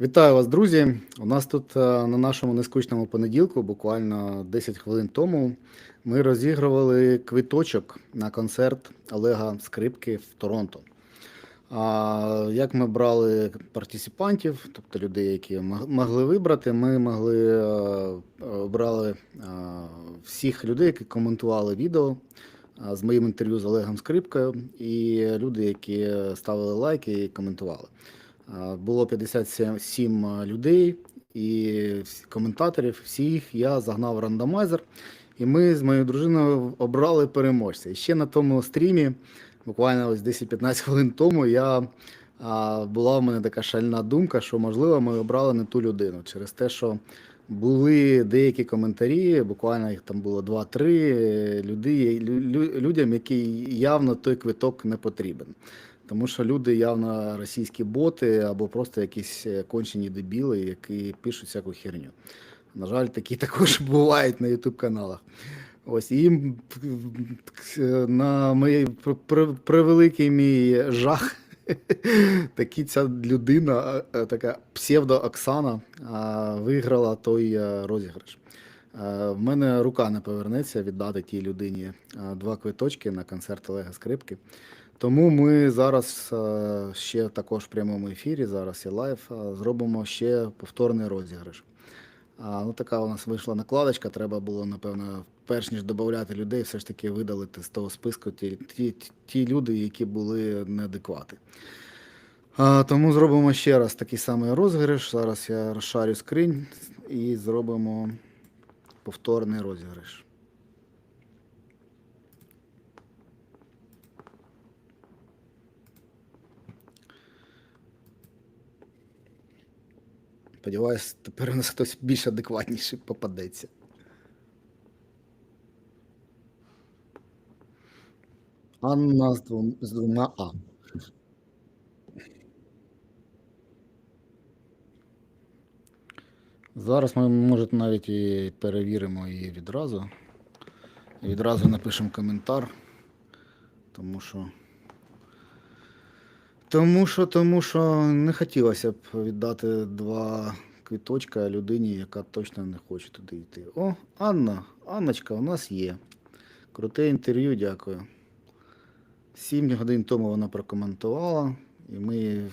Вітаю вас, друзі. У нас тут е, на нашому нескучному понеділку, буквально 10 хвилин тому, ми розігрували квиточок на концерт Олега Скрипки в Торонто. А як ми брали партисипантів, тобто людей, які могли вибрати, ми могли е, е, брали е, всіх людей, які коментували відео з моїм інтерв'ю з Олегом Скрипкою, і люди, які ставили лайки і коментували. А, Було 57 людей і коментаторів. Всіх я загнав рандомайзер, і ми з моєю дружиною обрали переможця. І ще на тому стрімі, буквально ось 10-15 хвилин тому, я, була в мене така шальна думка, що можливо ми обрали не ту людину через те, що були деякі коментарі, буквально їх там було 2-3 люди, лю- лю- людям, які явно той квиток не потрібен. Тому що люди явно російські боти або просто якісь е, кончені дебіли, які пишуть всяку херню. На жаль, такі також бувають на YouTube каналах. Ось і е, на моїй пр- пр- превеликий мій жах. Такі ця людина, е, така псевдо Оксана, виграла той е, розіграш. Е, В мене рука не повернеться віддати тій людині е, два квиточки на концерт Олега Скрипки. Тому ми зараз е, ще також в прямому ефірі, зараз є лайв, е, зробимо ще повторний розіграш. Ну, така у нас вийшла накладочка. Треба було, напевно, перш ніж додати людей, все ж таки видалити з того списку ті, ті, ті люди, які були неадеквати. А, тому зробимо ще раз такий самий розіграш. Зараз я розшарю скринь і зробимо повторний розіграш. Сподіваюсь, тепер у нас хтось більш адекватніший попадеться. Анна з двом- з двома А. Зараз ми, може, навіть і перевіримо її відразу. Відразу напишемо коментар. Тому що. Тому що, тому що не хотілося б віддати два квіточка людині, яка точно не хоче туди йти. О, Анна, Анночка, у нас є. Круте інтерв'ю, дякую. Сім годин тому вона прокоментувала, і ми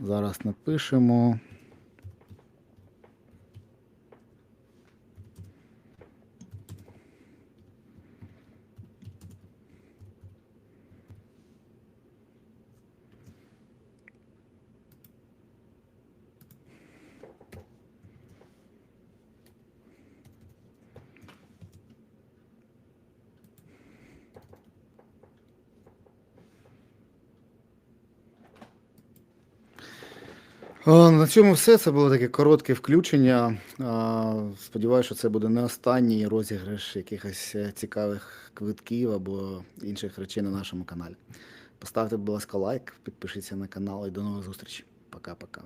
зараз напишемо. На цьому все. Це було таке коротке включення. Сподіваюся, що це буде не останній розіграш якихось е, цікавих квитків або інших речей на нашому каналі. Поставте, будь ласка, лайк, підпишіться на канал і до нових зустрічей. Пока-пока.